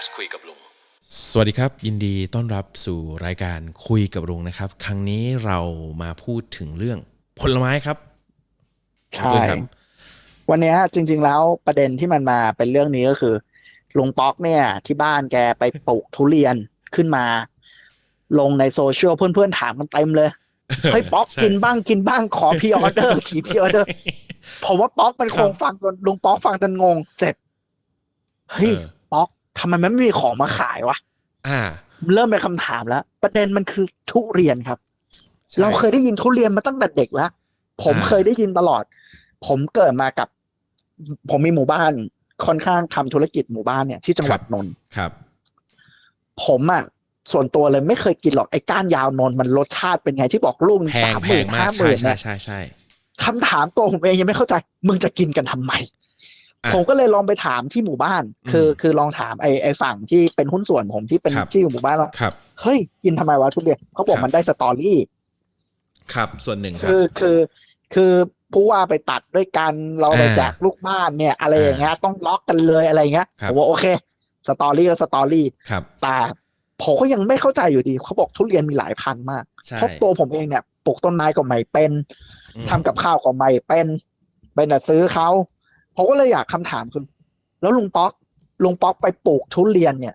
สต์คุยกับลุง สวัสดีครับ ยินดีต้อนรับสู่รายการคุยกับลุงนะครับ ครั้งนี้เรามาพูดถึงเรื่องผลไม้ครับใช่ด้วยครับวันเนี้ยจริง ๆ แล้วประเด็นที่มันมาเป็นเรื่องนี้ก็คือลุงป๊อกเนี่ย ที่บ้านแกไปปลูกทุเรียนขึ้นมา ลงในโซเชียลเพื่อนๆถามกันเต็มเลยเฮ้ยป๊อกใช่กินบ้างกินบ้างขอพีออเดอร์ขี่พีออเดอร์ผมว่าป๊อกมันคครับงฟังจนลุงป๊อกฟังจนงงเสร็จเฮ้ยเออป๊อก ทำไมมันไม่มีของมาขายวะอ่า เริ่มเป็นคำถามแล้ว ประเด็นมันคือทุเรียนครับ ใช่เราเคยได้ยินทุเรียนมาตั้งแต่เด็กแล้ว ผมอ่า เคยได้ยินตลอด ผมเกิดมากับ ผมมีหมู่บ้านค่อนข้างทำธุรกิจหมู่บ้านเนี่ยที่จังหวัดนนท์ ครับ ผมอะส่วนตัวเลยไม่เคยกินหรอกไอ้ก้านยาวนนท์มันรสชาติเป็นไงที่บอกลูกแพงสามหแพมื่งนมาห้าก หใช่มื่นใช่เนี่ยใช่ใช่คำถามตัวผมเองยังไม่เข้าใจ มึงจะกินกันทำไมอะ ผมก็เลยลองไปถามที่หมู่บ้าน คืออืมคือลองถามไอ้ไอ้ฝั่งที่เป็นหุ้นส่วนผมที่เป็นครับที่อยู่หมู่บ้านว่าครับเฮ้ยกินทำไมวะทุเรียนเขาบอคกรับมันได้สตอรี่ครับส่วนหนึ่งครับคือคือคือผู้ว่าไปตัดด้วยกันเราไปอ่าแจกลูกบ้านเนี่ย อะไรอย่างเงี้ยต้องล็อกกันเลยอะไรอย่างเงี้ยครับผมว่าโอเคสตอรี่ก็สตอรี่ครับแต่ผมก็ยังไม่เข้าใจอยู่ดีเขาบอกทุเรียนมีหลายพันธุ์มากใช่เพราะตัวผมเองเนี่ยปลูกต้นไม้ก็ไม่เป็นอืมทำกับข้าวก็ไม่เป็นเป็นแต่ซื้อเขา ผมก็เลยอยากคำถามคือแล้วลุงป๊อกลุงป๊อกไปปลูกทุเรียนเนี่ย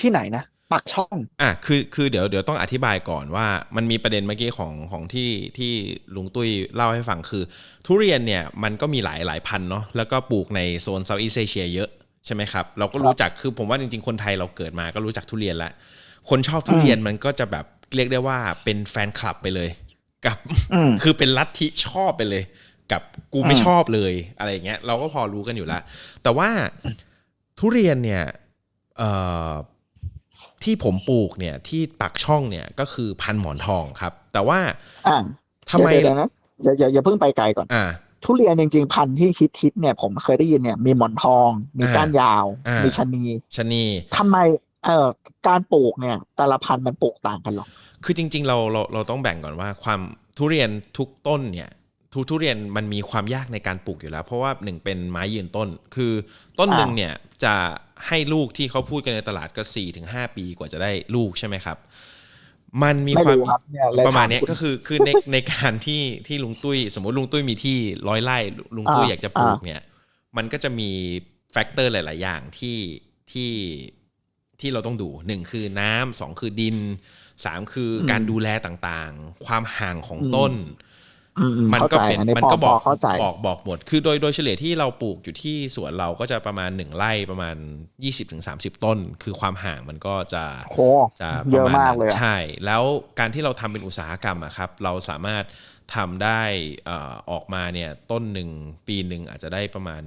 ที่ไหนนะปักช่อง อะคือคือเดี๋ยวเดี๋ยวต้องอธิบายก่อนว่า มันมีประเด็นเมื่อกี้ของของที่ที่ลุงตุ้ยเล่าให้ฟังคือ ทุเรียนเนี่ยมันก็มีหลายหลายพันธุ์เนาะแล้วก็ปลูกในโซนเซาท์อีสเอเชียเยอะใช่ไหมครับ เราก็รู้จักคือผมว่าจริงๆ คนไทยเราเกิดมาก็รู้จักทุเรียนแล้วคนชอบทุเรียนมันก็จะแบบเรียกได้ว่าเป็นแฟนคลับไปเลย กับอืมคือเป็นลัทธิชอบไปเลย กับกูไม่อืมชอบเลยอะไรอย่างเงี้ยเราก็พอรู้กันอยู่แล้ว แต่ว่าทุเรียนเนี่ยเอ่อที่ผมปลูกเนี่ยที่ปักช่องเนี่ยก็คือพันธุ์หมอนทองครับ แต่ว่าอ่าทำไมเดี๋ยวๆนะอย่าอย่าอย่าเพิ่งไปไกลก่อนอ่าทุเรียนจริงๆ พันธุ์ที่ฮิตฮิตๆเนี่ยผมเคยได้ยินเนี่ยมีหมอนทอง มีอ่าก้านยาวอ่ามีมีชะนีชะนีทำไมเอ่อการปลูกเนี่ย แต่ละพันธุ์มันปลูกต่างกันหรอคือจริง ๆ เราเราเราต้องแบ่งก่อนว่าความทุเรียนทุกต้นเนี่ย ทุทุเรียนมันมีความยากในการปลูกอยู่แล้ว เพราะว่าหนึ่งเป็นไม้ยืนต้น คือต้นหนึ่งเนี่ยจะให้ลูกที่เขาพูดกันในตลาดก็4ี่ถึงหปีกว่าจะได้ลูกใช่ไหมครับ มันมีไม่ความรู้ครับเนี่ยเลยประมาณถเนี้ยคุณก็คือคือในในการที่ที่ลุงตุ้ย สมมติลุงตุ้ยมีที่ร้อยไร่ลุงตุ้ยอ่าอยากจะปลูกเนี่ย มันก็จะมีแฟกเตอร์หลาย ๆ อย่างที่ที่ที่เราต้องดูหนึ่งคือน้ำสองคือดินสามคืออมการดูแลต่างๆ ความห่างของต้นอื มอืมมันเข้าก็ใจเป็นอันนี้มันพอก็บพออกเข้าใจบอกบอกหมด คือโดยโดยเฉลี่ยที่เราปลูกอยู่ที่สวนเราก็จะประมาณหนึ่งไร่ประมาณ20-30ต้น คือความห่างมันก็จะโหจะปเยระอะมาณมากนั้นเลยอะใช่ แล้วการที่เราทำเป็นอุตสาหกรรมอะครับ เราสามารถทำได้เอ่อออกมาเนี่ยต้นหนึ่งปีหนึ่งอาจจะได้ประมาณ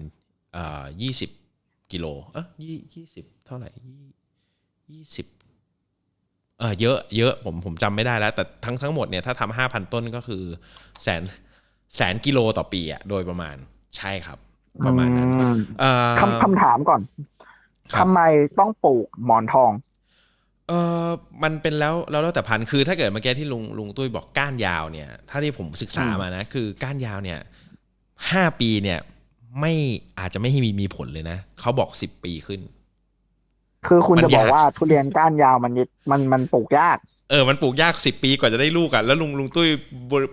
ยี่สิบกิโลเออยี่ยี่สิบเท่าไหร่ยี่ยี่สิบ เออเยอะเยอะผมผมจำไม่ได้แล้ว แต่ทั้งทั้งหมดเนี่ยถ้าทำห้าพันต้นก็คือแสนแสนกิโลต่อปีอะโดยประมาณใช่ครับ ประมาณนั้นอืมเอ่อคำคำถามก่อนครับทำไมต้องปลูกหมอนทอง เออมันเป็นแล้วแล้วแล้วแต่พันธุ์คือ ถ้าเกิดเมื่อกี้ที่ลุงลุงตุ้ยบอกก้านยาวเนี่ย ถ้าที่ผมศึกษาอืมมานะ คือก้านยาวเนี่ยห้าปีเนี่ย ไม่อาจจะไม่ให้มีมีผลเลยนะเขาบอกสิบปีขึ้น คือคุณมันจะบอกยากว่าทุเรียนก้านยาวมันยิมันมันปลูกยาก เออ มันปลูกยากสิบปีกว่าจะได้ลูกอะ่ะ แล้วลุงลุงตุ้ยบริ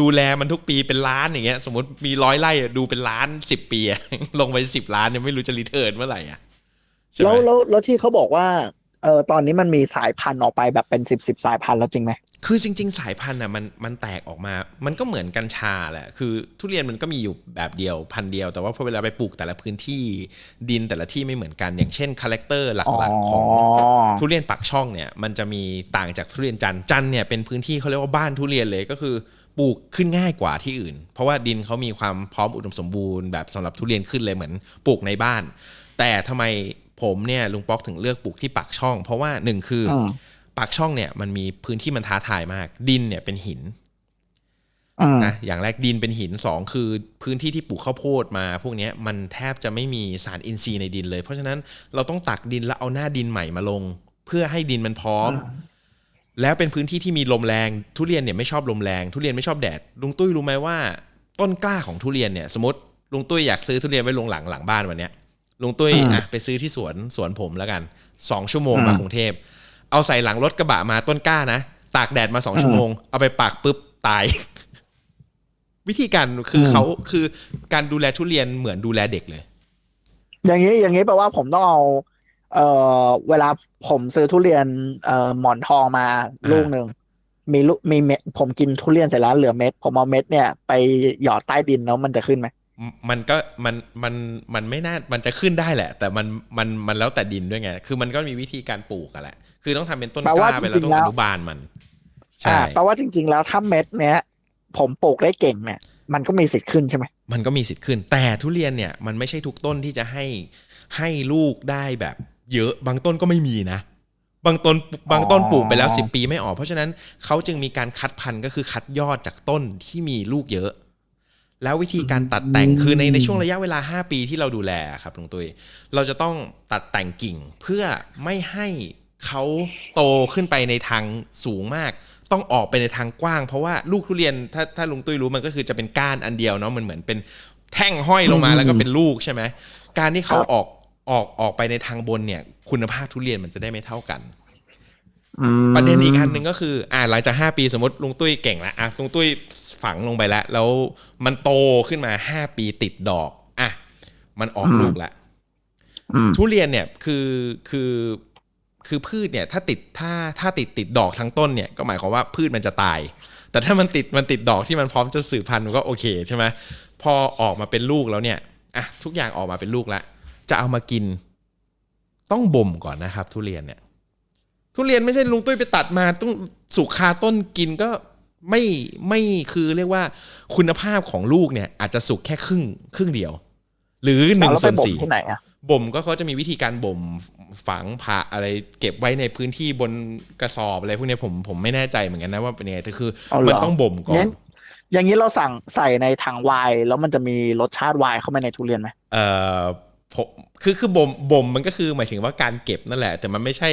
ดูแลมันทุกปีเป็นล้านอย่างเงี้ย สมมติมีร้อยไร่อะดูเป็นล้านสิบปีอะลงไปสิบล้านยังไม่รู้จะรีเทิร์นเมื่อไหร่อะใช่ไหมแล้วแล้วแล้วที่เขาบอกว่า เออตอนนี้มันมีสายพันธุ์ออกไปแบบเป็นสิบสิบสายพันธุ์แล้วจริงไหมคือจริง ๆ สายพันธุ์อะมันมันแตกออกมา มันก็เหมือนกัญชาแหละคือทุเรียนมันก็มีอยู่แบบเดียวพันธุ์เดียว แต่ว่าพอเวลาไปปลูกแต่ละพื้นที่ดินแต่ละที่ไม่เหมือนกัน อย่างเช่นคาแรคเตอร์หลักๆของทุเรียนปักช่องเนี่ยมันจะมีต่างจากทุเรียนจันจันเนี่ยเป็นพื้นที่เขาเรียกว่าบ้านทุเรียนเลยก็คือปลูกขึ้นง่ายกว่าที่อื่น เพราะว่าดินเขามีความพร้อมอุดมสมบูรณ์แบบสำหรับทุเรียนขึ้นเลยเหมือนปลูกในบ้าน แต่ทำไม ผมเนี่ยลุงป๊อกถึงเลือกปลูกที่ปักช่อง เพราะว่าหนึ่งคืออมปากช่องเนี่ยมันมีพื้นที่มันท้าทายมาก ดินเนี่ยเป็นหินอืมนะอย่างแรกดินเป็นหินสองคือพื้นที่ที่ปลูกข้าวโพดมา พวกเนี้ยมันแทบจะไม่มีสารอินทรีย์ในดินเลย เพราะฉะนั้นเราต้องตักดินแล้วเอาหน้าดินใหม่มาลง เพื่อให้ดินมันพร้อม แล้วเป็นพื้นที่ที่มีลมแรง ทุเรียนเนี่ยไม่ชอบลมแรง ทุเรียนไม่ชอบแดดลุงตุ้ยรู้ไหมว่า ต้นกล้าของทุเรียนเนี่ย สมมติลุงตุ้ยอยากซื้อทุเรียนไว้ลงหลังหลังบ้านวันเนี้ย ลุงตุ้ยอืมอะไปซื้อที่สวนสวนผมแล้วกันสองชั่วโมงอืมมากรุงเทพ เอาใส่หลังรถกระบะมาต้นกล้านะ ตากแดดมาสองอืมชั่วโมง เอาไปปักปุ๊บตาย วิธีการคืออมเขาคือการดูแลทุเรียนเหมือนดูแลเด็กเลย อย่างนี้อย่างนี้แปลว่าผมต้องเอาเอ่อเวลาผมซื้อทุเรียนเอ่อหมอนทองมาอ่าลูกหนึ่งมีลูกมีเม็ดผมกินทุเรียนเสร็จแล้วเหลือเม็ด ผมเอาเม็ดเนี่ยไปหยอดใต้ดินแล้วมันจะขึ้นไหม มมันก็มันมันมันไม่น่ามันจะขึ้นได้แหละ แต่มันมันมันแล้วแต่ดินด้วยไง คือมันก็มีวิธีการปลูกอะแหละ คือต้องทำเป็นต้นแปลกว่าล้าไปจแล้วริต้องงๆแล้วอนุบาลมันใช่อ่าแปลว่าจริง ๆ แล้วถ้าเม็ดเนี้ย ผมปลูกได้เก่งเนี่ยมันก็มีสิทธิ์ขึ้นใช่ไหมมันก็มีสิทธิ์ขึ้น แต่ทุเรียนเนี่ยมันไม่ใช่ทุกต้นที่จะให้ให้ลูกได้แบบ เยอะบางต้นก็ไม่มีนะบางต้นบางต้นปลูกไปแล้วสิบปีไม่ออก เพราะฉะนั้นเขาจึงมีการคัดพันธุ์ก็คือคัดยอดจากต้นที่มีลูกเยอะ แล้ววิธีการตัดแต่งคือในในช่วงระยะเวลา 5 ปีที่เราดูแลครับลุงตุ้ยเราจะต้องตัดแต่งกิ่งเพื่อไม่ให้เขาโตขึ้นไปในทางสูงมาก ต้องออกไปในทางกว้าง เพราะว่าลูกทุเรียนถ้าถ้าลุงตุ้ยรู้มันก็คือจะเป็นก้านอันเดียวเนาะมันเหมือนเป็นแท่งห้อยลงมาอืมแล้วก็เป็นลูกใช่ไหมการที่เขาครับออกออกออกไปในทางบนเนี่ย คุณภาพทุเรียนมันจะได้ไม่เท่ากันอืม ประเด็นอีกอันหนึ่งก็คือ อ่าหลังจาก 5 ปีสมมติลุงตุ้ยเก่งแล้วอะลุงตุ้ยฝังลงไปแล้ว แล้วมันโตขึ้นมา 5 ปีติดดอก อะ มันออกลูกแล้วอืมทุเรียนเนี่ยคือคือคือพืชเนี่ยถ้าติดถ้าถ้าติดติดดอกทั้งต้นเนี่ยก็หมายความว่าพืชมันจะตาย แต่ถ้ามันติดมันติดดอกที่มันพร้อมจะสืบพันธุ์มันก็โอเคใช่ไหมพอออกมาเป็นลูกแล้วเนี่ยอะทุกอย่างออกมาเป็นลูกแล้วจะเอามากิน ต้องบ่มก่อนนะครับ ทุเรียนเนี่ย ทุเรียนไม่ใช่ลุงตุ้ยไปตัดมาต้องสุกคาต้นกินก็ไม่ไม่คือเรียกว่าคุณภาพของลูกเนี่ย อาจจะสุกแค่ครึ่งครึ่งเดียว หรือหนึ่งแล้วส่ไปวนบ่มสี่ที่ไหนอะบ่มก็เขาจะมีวิธีการบ่มฝังผ่าอะไรเก็บไว้ในพื้นที่บนกระสอบอะไรพวกเนี้ยผมผมไม่แน่ใจเหมือนกันนะว่าเป็นยังไงแต่คือเอาเหรอมันต้องบ่มก่องั้นนอย่างนี้เราสั่งใส่ในถังไวน์แล้วมันจะมีรสชาติไวน์เข้ามาในทุเรียนไหมเอ่อ ผมคือคือบ่มบ่มมันก็คือหมายถึงว่าการเก็บนั่นแหละ แต่มันไม่ใช่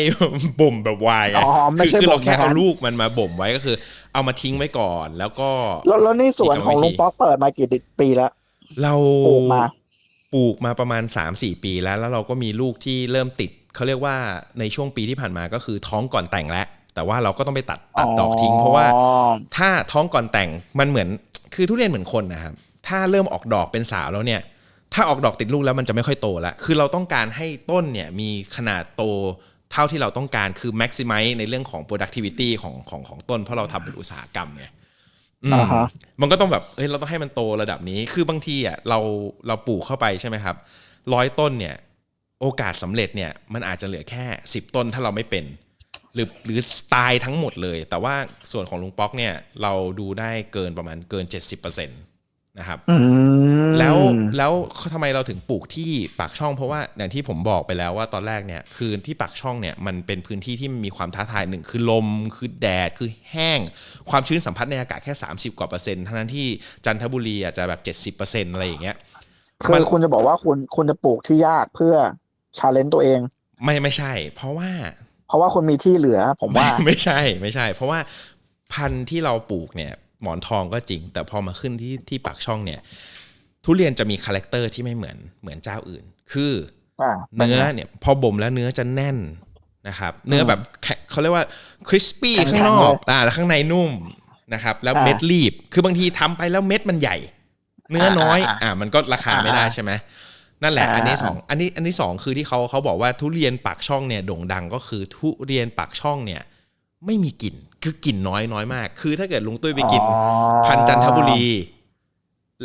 บ่มแบบวายอะอ๋อไม่คือใช่คือบ่เรามแค่นะเอาฮะลูกมันมาบ่มไว้ก็คือ เอามาทิ้งไว้ก่อน แล้วก็แล้วแล้วนี่สวนของอีกลุงป๊อกเปิดมากี่ปีแล้วเราปลูกมาปลูกมาประมาณ 3-4 ปีแล้ว แล้วเราก็มีลูกที่เริ่มติดเขาเรียกว่าในช่วงปีที่ผ่านมาก็คือท้องก่อนแต่งแล้วแต่ว่าเราก็ต้องไปตัดตัดดอกทิ้ง เพราะว่าถ้าท้องก่อนแต่งมันเหมือนคือทุเรียนเหมือนคนนะครับถ้าเริ่มออกดอกเป็นสาวแล้วเนี่ย ถ้าออกดอกติดลูกแล้วมันจะไม่ค่อยโตแล้วคือเราต้องการให้ต้นเนี่ยมีขนาดโตเท่าที่เราต้องการคือ maximize ในเรื่องของ productivity ของของของต้น เพราะเราทำเป็นอุตสาหกรรมไงอืมอ่าฮะมันก็ต้องแบบเฮ้ยเราต้องให้มันโตระดับนี้ คือบางทีอะเราเราปลูกเข้าไปใช่ไหมครับร้อยต้นเนี่ย โอกาสสำเร็จเนี่ยมันอาจจะเหลือแค่สิบต้นถ้าเราไม่เป็น หรือหรือสไตล์ทั้งหมดเลย แต่ว่าส่วนของลุงป๊อกเนี่ย เราดูได้เกินประมาณเกิน70%นะครับอืมแล้วแล้วทำไมเราถึงปลูกที่ปากช่อง เพราะว่าอย่างที่ผมบอกไปแล้วว่าตอนแรกเนี่ยคือที่ปากช่องเนี่ยมันเป็นพื้นที่ที่มีความท้าทายหนึ่งคือลมคือแดดคือแห้ง ความชื้นสัมผัสในอากาศแค่ 30 กว่าเปอร์เซ็นต์ทั้งนั้นที่จันทบุรีอาจจะแบบ 70%อะไรอย่างเงี้ยคืมัอนคุณจะบอกว่าคุณคุณจะปลูกที่ยากเพื่อชาเลนจ์ตัวเอง ไม่ไม่ใช่ เพราะว่า เพราะว่าคุณมีที่เหลือ ผมว่าไม่ไม่ใช่ไม่ใช่ เพราะว่าพันธุ์ที่เราปลูกเนี่ย หมอนทองก็จริง แต่พอมาขึ้นที่ที่ปากช่องเนี่ย ทุเรียนจะมีคาแรคเตอร์ที่ไม่เหมือนเหมือนเจ้าอื่น คืออ่าเนื้อเนี่ยพอบ่มแล้วเนื้อจะแน่นนะครับเนื้อแบบแข็งเขาเรียกว่าคริสปี้แข็งๆข้างนอกเลยอ่าแล้วข้างในนุ่มนะครับแล้วอ่าเม็ดรีบ คือบางทีทำไปแล้วเม็ดมันใหญ่ เนื้อน้อยอ่าอ่าอ่ามันก็ราคาไม่ได้อ่าใช่ไหมนั่นแหละอ่าอันนี้สองอันนี้อันที่สองคือที่เขาเขาบอกว่าทุเรียนปากช่องเนี่ยโด่งดังก็คือทุเรียนปากช่องเนี่ย ไม่มีกลิ่น คือกลิ่นน้อยน้อยมาก คือถ้าเกิดลุงตุ้ยไปกินอ๋อพันธุ์จันทบุรี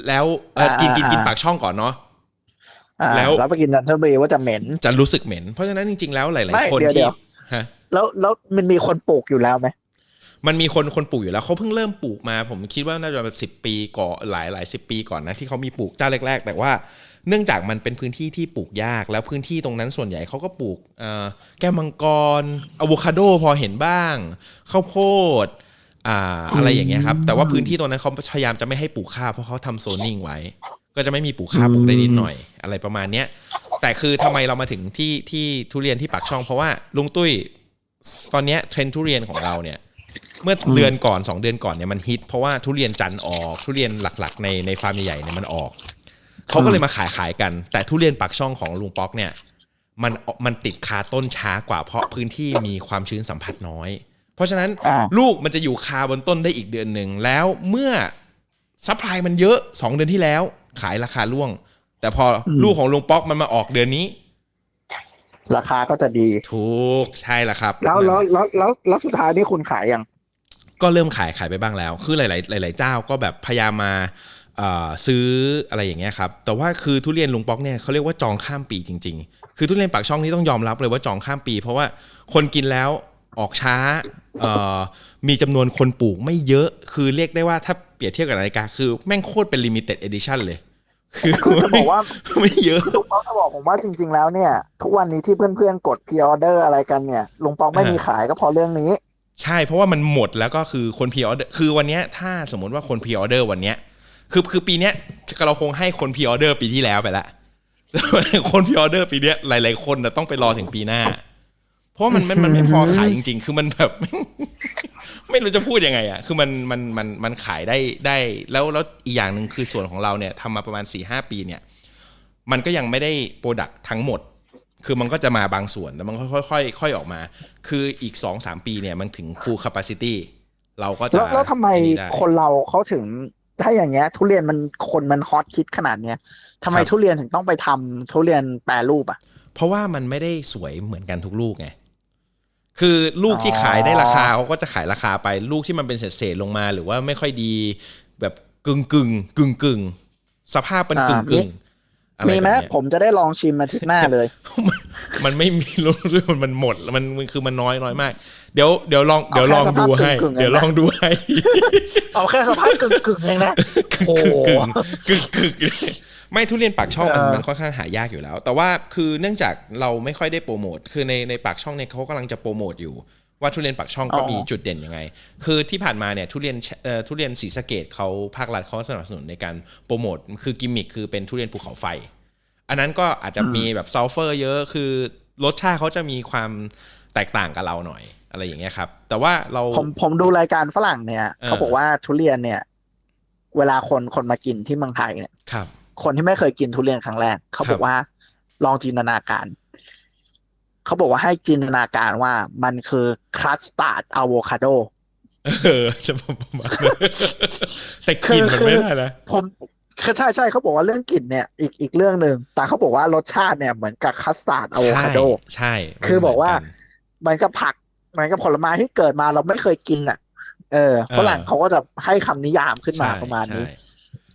แล้วเอ่อกินกินกินอ่าปากช่องก่อนเนาะอ่าแล้วแล้วไปกินจันทบุรีว่าจะเหม็น จะรู้สึกเหม็น เพราะฉะนั้นจริง ๆ แล้วหลายไม่ๆคนเดี๋ยวที่เดี๋ยวฮะแล้วแล้วมันมีคนปลูกอยู่แล้วไหมมันมีคนคนปลูกอยู่แล้วเขาเพิ่งเริ่มปลูกมา ผมคิดว่าน่าจะแบบสิบปีก่อนหลายหลายสิบปีก่อนนะที่เขามีปลูกเจ้าแรก ๆ แต่ว่า เนื่องจากมันเป็นพื้นที่ที่ปลูกยาก แล้วพื้นที่ตรงนั้นส่วนใหญ่เขาก็ปลูกเอ่อแก้วมังกรอะโวคาโดพอเห็นบ้างข้าวโพดอ่าอะไรอย่างเงี้ยครับ แต่ว่าพื้นที่ตรงนั้นเขาพยายามจะไม่ให้ปลูกข้าวเพราะเขาทำโซนนิ่งไว้ ก็จะไม่มีปลูกข้าวปลูกได้นิดหน่อย อะไรประมาณเนี้ยแต่คือทำไมเรามาถึงที่ที่ทุเรียนที่ปากช่อง เพราะว่าลุงตุ้ยตอนเนี้ยเทรนด์ทุเรียนของเราเนี่ยเมื่อเดือนก่อน 2 เดือนก่อนเนี่ยมันฮิตเพราะว่าทุเรียนจันทร์ออกทุเรียนหลักๆ ในในฟาร์มใหญ่ๆเนี่ยมันออก เขาก็เลยมาขายขายกัน แต่ทุเรียนปากช่องของลุงป๊อกเนี่ยมันมันติดคาต้นช้ากว่าเพราะพื้นที่มีความชื้นสัมผัสน้อย เพราะฉะนั้นอ่าลูกมันจะอยู่คาบนต้นได้อีกเดือนหนึ่งแล้วเมื่อซัพพลายมันเยอะสองเดือนที่แล้ว ขายราคาร่วง แต่พออลูกของลุงป๊อกมันมาออกเดือนนี้ ราคาก็จะดีถูกใช่ละครับ แล้วแล้วแล้วแล้วแล้วสุดท้ายนี่คุณขายยังก็เริ่มขายขายไปบ้างแล้ว คือหลาย ๆ หลาย ๆ เจ้าก็แบบพยายามมาเอ่อ ซื้ออะไรอย่างเงี้ยครับแต่ว่าคือทุเรียนลุงป๊อกเนี่ยเขาเรียกว่าจองข้ามปีจริง ๆ คือทุเรียนปากช่องนี่ต้องยอมรับเลยว่าจองข้ามปี เพราะว่าคนกินแล้วออกช้าเอ่อมีจำนวนคนปลูกไม่เยอะ คือเรียกได้ว่าถ้าเปรียบเทียบกับนาฬิกาคือแม่งโคตรเป็นลิมิเต็ดเอดิชันเลย คือคือจะบอกว่าไม่เยอะลุงป๊อกจะบอกผมว่าจริง ๆ แล้วเนี่ย ทุกวันนี้ที่เพื่อนๆกดพ r ออเดอร์อะไรกันเนี่ยลุงป๊อกไม่มีขายก็เพอเรื่องนี้ ใช่เพราะว่ามันหมดแล้วก็คือคนพ r ออเดอร์คือวันเนี้ยถ้าสมมติว่าคนพ r ออเดอร์วันเนี้ย คือคือปีเนี้ยเราคงให้คนพ r ออเดอร์ปีที่แล้วไปละคนพ r ออเดอร์ปีเนี้ยหลาย ๆ คนนะต้องไปรอถึงปีหน้า เพราะว่ามันมันมันไม่พอขายจริง ๆ คือมันแบบ ไม่รู้จะพูดยังไงอะคือมันมันมันมันขายได้ได้ แล้วแล้วอีกอย่างหนึ่งคือส่วนของเราเนี่ยทำมาประมาณ4ี่หปีเนี่ย มันก็ยังไม่ได้โปรดักทั้งหมดคือมันก็จะมาบางส่วนแล้วมันก็ค่อยๆค่อยๆออกมา คืออีก2อสปีเนี่ยมันถึง full capacity เราก็จะแล้วแล้วทำไมอันนี้ด้คนเราเขาถึง ถ้าอย่างเงี้ย ทุเรียนมันคนมันฮอตคิดขนาดเนี้ยทำไมครับทุเรียนถึงต้องไปทำทุเรียนแปรรูปอะ เพราะว่ามันไม่ได้สวยเหมือนกันทุกลูกไงคือลูกที่ขายได้ราคาเขาก็จะขายราคาไปลูกที่มันเป็นเศษๆลงมา หรือว่าไม่ค่อยดี แบบกึ่งกึ่งกึ่งกึ่งๆสภาพเป็นกึ่งอ่ามีกึ่งๆอะไร มีแบบไหมเนี้ยผมจะได้ลองชิมอาทิตย์หน้าเลย มันไม่มีลูกด้วยมันมันหมดแล้วมันมันคือมันน้อยน้อยมาก เดี๋ยวเดี๋ยวลองเดี๋ยวลองดูให้เอาแค่สภาพกึ่งๆเลยนะเดี๋ยวลองดูให้เอาแค่สภาพกึ่งกึ่งๆเองนะโอ้กึ่งกึ่งกึ่งกึ่งไม่ทุเรียนปากช่องมันเออมันค่อนข้างหายากอยู่แล้ว แต่ว่าคือเนื่องจากเราไม่ค่อยได้โปรโมทคือในในปากช่องเนี่ยเขากำลังจะโปรโมทอยู่ ว่าทุเรียนปากช่องก็มีจุดเด่นยังไง คือที่ผ่านมาเนี่ยทุเรียนเอ่อทุเรียนศรีสะเกดเขาภาครัฐเขาสนับสนุนในการโปรโมทคือกิมมิคคือเป็นทุเรียนภูเขาไฟ อันนั้นก็อาจจะมีแบบซัลเฟอร์เยอะคือรสชาติเขาจะมีความแตกต่างกับเราหน่อยอะไรอย่างเงี้ยครับ แต่ว่าเราผมผมดูรายการฝรั่งเนี่ยเออเขาบอกว่าทุเรียนเนี่ย เวลาคนคนมากินที่เมืองไทยเนี่ยครับ คนที่ไม่เคยกินทุเรียนครั้งแรกเขาครับบอกว่าลองจินตนาการ เขาบอกว่าให้จินตนาการว่ามันคือคัสตาร์ดอะโวคาโดเออจะประมาณนั้นแต่กลิ่นมันไม่ได้นะผมคือใช่ใช่เขาบอกว่าเรื่องกลิ่นเนี่ยอีกอีกเรื่องหนึ่งแต่เขาบอกว่ารสชาติเนี่ยเหมือนกับคัสตาร์ดอะโวคาโดใช่ใช่คือบอกว่ามันเหมืนนมันก็ผักมันก็ผลไม้ที่เกิดมาเราไม่เคยกินอะ เออเออฝรั่งเขาก็จะให้คำนิยามขึ้นมาใช่ประมาณนี้ใช่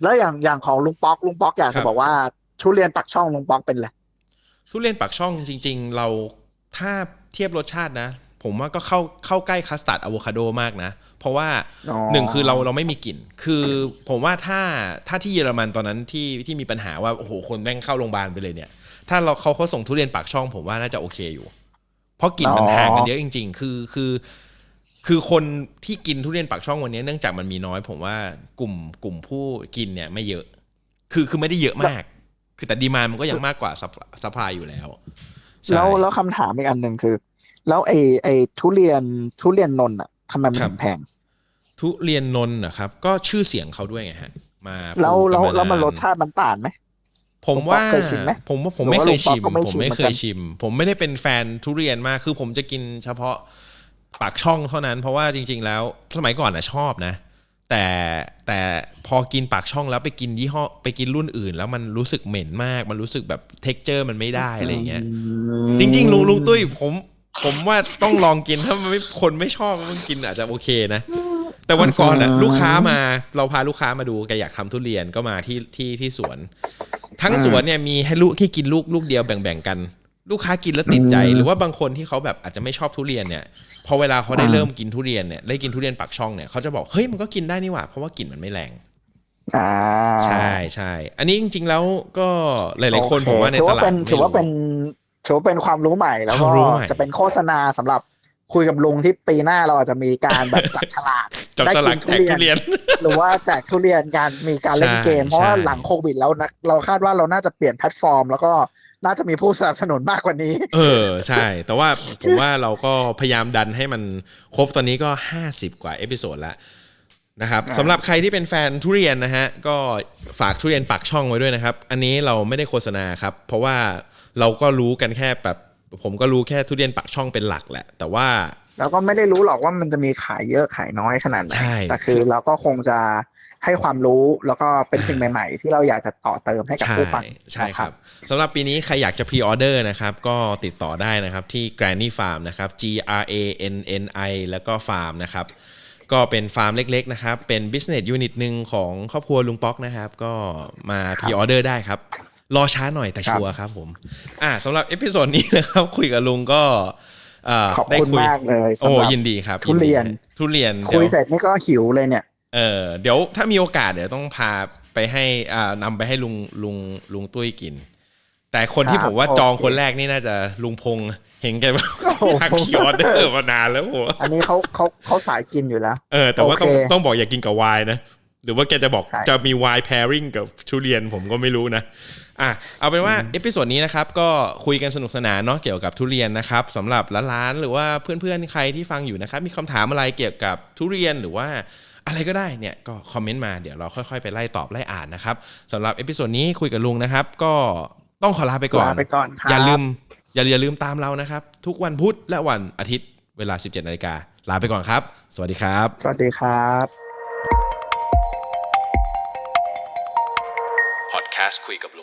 แล้วอย่างอย่างของลุงป๊อกลุงป๊อกอยากครัจะบบอกว่าทุเรียนปักช่องลุงป๊อกเป็นอะไรทุเรียนปากช่องจริง ๆ เรา ถ้าเทียบรสชาตินะ ผมว่าก็เข้าเข้าใกล้คัสตาร์ดอะโวคาโดมากนะ เพราะว่าอ๋อหนึ่งคือเราเราไม่มีกลิ่น คือผมว่าถ้าถ้าที่เยอรมันตอนนั้นที่ที่มีปัญหาว่า โอ้โห คนแม่งเข้าโรงพยาบาลไปเลยเนี่ย ถ้าเราเขาเขาส่งทุเรียนปากช่อง ผมว่าน่าจะโอเคอยู่ เพราะกลิ่นมันห่างกันเยอะจริง ๆ คือคือคือคนที่กินทุเรียนปากช่องวันนี้เนื่องจากมันมีน้อย ผมว่ากลุ่มกลุ่มผู้กินเนี่ยไม่เยอะ คือคือไม่ได้เยอะมาก คือแต่ดีมานมันก็ยังมากกว่าซัพพลายอยู่แล้วใช่ แล้วแล้วคำถามอีกอันหนึ่งคือ แล้วไอ้ไอ้ทุเรียนทุเรียนนนท์อะทำไมมันครับถึงแพง ทุเรียนนนท์นะครับ ก็ชื่อเสียงเขาด้วยไงฮะ มาปแล้วลูกแล้วกัาแล้วมันรสชาติมันต่างไหมผมว่าลุงป๊อกเคยชิมไหมผมว่าผมหรือไม่ว่าเคยชิมลุงป๊อกก็ไม่ผมชิมไม่เหมือนเคกัยนชิม ผมไม่ได้เป็นแฟนทุเรียนมากคือผมจะกินเฉพาะปากช่องเท่านั้น เพราะว่าจริง ๆ แล้วสมัยก่อนนะชอบนะ แต่แต่พ อกินปากช่องแล้วไปกินยี่ห้อไปกินรุ่นอื่น แล้วมันรู้สึกเหม็นมาก มันรู้สึกแบบเท็กเจอร์มันไม่ได้อะไรอย่างเงี้ยจริง ๆ ลุงลุงตุ้ยผมผมว่าต้องลองกินถ้ามันไม่คนไม่ชอบมันกินอาจจะโอเคนะ แต่วันก่อนอะอืมลูกค้ามา เราพาลูกค้ามาดูแกอยากทำทุเรียนก็มาที่ที่ที่สวน ทั้งสวนเนี่ยมีให้ลูกที่กินลูกลูกเดียวแบ่งๆกัน ลูกค้ากินแล้วติดใจ หรือว่าบางคนที่เขาแบบอาจจะไม่ชอบทุเรียนเนี่ยพอเวลาเขาได้เริ่มกินทุเรียนเนี่ยได้กินทุเรียนปากช่องเนี่ยเขาจะบอกเฮ้ยมันก็กินได้นี่หว่าเพราะว่ากลิ่นมันไม่แรงอ่า ใช่ใช่อันนี้จริง ๆ แล้วก็หลาย ๆ คนโอผมว่าในถือตว่าลาดเป็นไม่ถือว่ารู้เป็นถือว่าเป็นความรู้ใหม่แล้วคก็วามรู้ใหม่จะเป็นโฆษณาสำหรับคุยกับลุงที่ปีหน้าเราอาจจะมีการแบบจับฉลากจับได้สลักกิแจกทุเรียน หรือว่าแจกทุเรียนการมีการเล่นใช่เกม เพราะว่าใช่หลังโควิดแล้วนะเราคาดว่าเราน่าจะเปลี่ยนแพลตฟอร์ม แล้วก็น่าจะมีผู้สนับสนุนมากกว่านี้ เออ ใช่ แต่ว่าผมว่าเราก็พยายามดันให้มันครบตอนนี้ก็ 50 กว่าเอพิโซดแล้ว นะครับอ่าสำหรับใครที่เป็นแฟนทุเรียนนะฮะก็ฝากทุเรียนปักช่องไว้ด้วยนะครับ อันนี้เราไม่ได้โฆษณาครับ เพราะว่าเราก็รู้กันแค่แบบผมก็รู้แค่ทุเรียนปักช่องเป็นหลักแหละ แต่ว่าแล้วก็ไม่ได้รู้หรอกว่ามันจะมีขายเยอะขายน้อยขนาดไหนใช่แต่คือเราก็คงจะให้ความรู้แล้วก็เป็นสิ่งใหม่ ๆ ที่เราอยากจะต่อเติมให้กับใช่ผู้ฟังใช่นะครับสำหรับปีนี้ใครอยากจะพรีออเดอร์นะครับก็ติดต่อได้นะครับที่ Granny Farm นะครับ G R A N N I แล้วก็ Farm นะครับ ก็เป็นฟาร์มเล็กๆนะครับ เป็น business unit หนึ่งของครอบครัวลุงป๊อกนะครับ ก็มาพรีออเดอร์ได้ครับ รอช้าหน่อยแต่ครับชัวร์ครับผม อ่าสำหรับเอพิโซดนี้นะครับคุยกับลุงก็เขอบได้คุณยมากเลยโอ้สำหรับยินดีครับ ทุเรียนดีครับทุเรียนคุยเดี๋ยวเสร็จนี่ก็หิวเลยเนี่ยเออเดี๋ยวถ้ามีโอกาสเดี๋ยวต้องพาไปให้อ่านำไปให้ลุงลุงลุงตุ้ยกิน แต่คนที่ครับผมว่าโอเคจองคนแรกนี่น่าจะลุงพงษ์ เห็นแกแบบโอ้โหอยากพรีออเดอร์มานานแล้วโหอันนี้เขาเขาเขาสายกินอยู่แล้ว เออ แต่ว่าต้องโอเคต้องบอกอย่ากินกับไวน์นะ หรือว่าแกจะบอกใช่จะมีไวน์ pairing กับทุเรียนผมก็ไม่รู้นะอะเอาเป็นว่าเอพิโซดนี้นะครับก็คุยกันสนุกสนานเนาะเกี่ยวกับทุเรียนนะครับสำหรับร้านๆหรือว่าเพื่อนๆใครที่ฟังอยู่นะครับ มีคำถามอะไรเกี่ยวกับทุเรียนหรือว่าอะไรก็ได้เนี่ยก็คอมเมนต์มาเดี๋ยวเราค่อยๆไปไล่ตอบไล่อ่านนะครับสำหรับเอพิโซดนี้คุยกับลุงนะครับ ก็ต้องขอลาไปก่อนลาไปก่อนครับอย่าลืมอย่า อย่าลืมตามเรานะครับ ทุกวันพุธและวันอาทิตย์เวลา 17นาฬิกาลาไปก่อนครับ สวัสดีครับ สวัสดีครับ พอดแคสต์คุยกับลุง